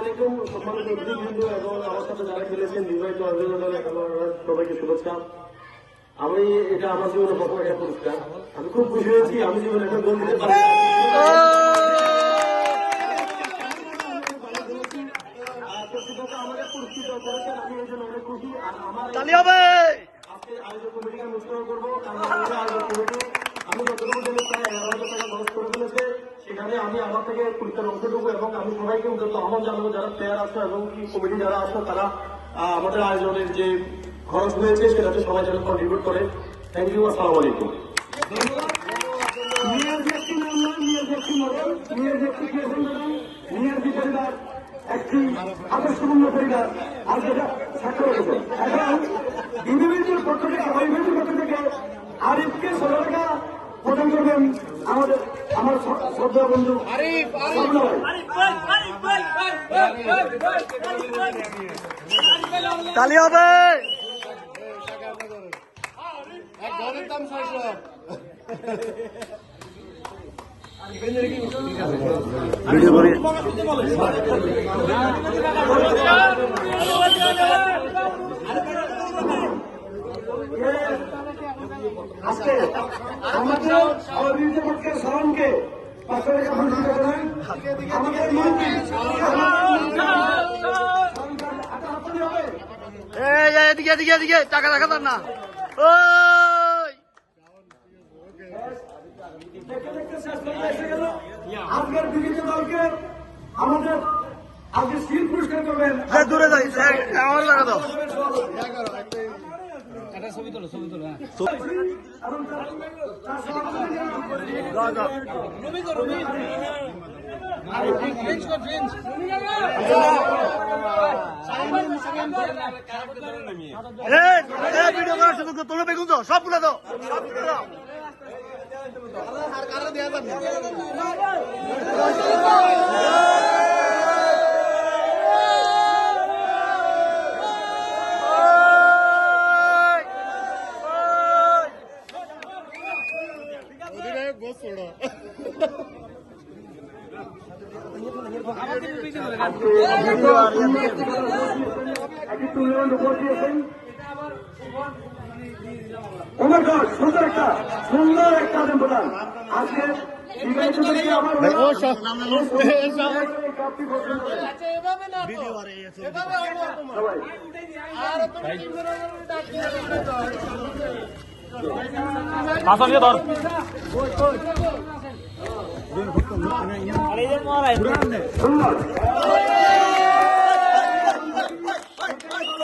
আলাইকুম সম্মানিত অতিথিবৃন্দ এবং আমার সাথে যারা খেলেছেন নির্বাহিত অভিযোগের সবাইকে শুভেচ্ছা। আমি এটা আমার জীবনে প্রথম একটা পুরস্কার। আমি খুব খুশি হয়েছি আমি জীবনে একটা গোল দিতে পারি আমাকে পুরস্কৃত করেছেন আমি এই জন্য অনেক খুশি। আর আমার এই- তালি হবে! আজকে আয়োজক কমিটিকে আমি উৎসাহ করব কারণ আয়োজক কমিটি আমি যতটুকু জানি প্রায় এগারো হাজার টাকা খরচ করে ফেলেছে সেখানে আমি আমার থেকে পুরস্কার অংশটুকু এবং আমি সবাইকে উদ্যোগ আহ্বান জানাব, যারা প্লেয়ার আসো এবং কমিটি যারা আসো তারা আমাদের আয়োজনের যে খরচ হয়েছে সেটাতে সবাই যেন কন্ট্রিবিউট করে। থ্যাংক ইউ আসসালামু আলাইকুম। আর যেটা এখন পক্ষ থেকে আমাদের আমার শ্রদ্ধা বন্ধু। তালি হবে ভিডিও করি। আজকে আমাদের পক্ষের সরণকে মন্ত্রী হবে এই এই, এদিকে এদিকে এদিকে টাকা দেখা তার না গেল। আজকের বিভিন্ন দলকে আমাদের আজকে শিল পুরস্কার করবেন। দূরে যাই। আমার লাগা দাও। ভিডিও করার সুযোগ দাও, তোমরা বেগুন দাও সবগুলো দাও সবগুলো দিয়েছেন ওমার সুন্দর একটা সুন্দর একটা আদান প্রদান আজকে আমার ভাই, ও সব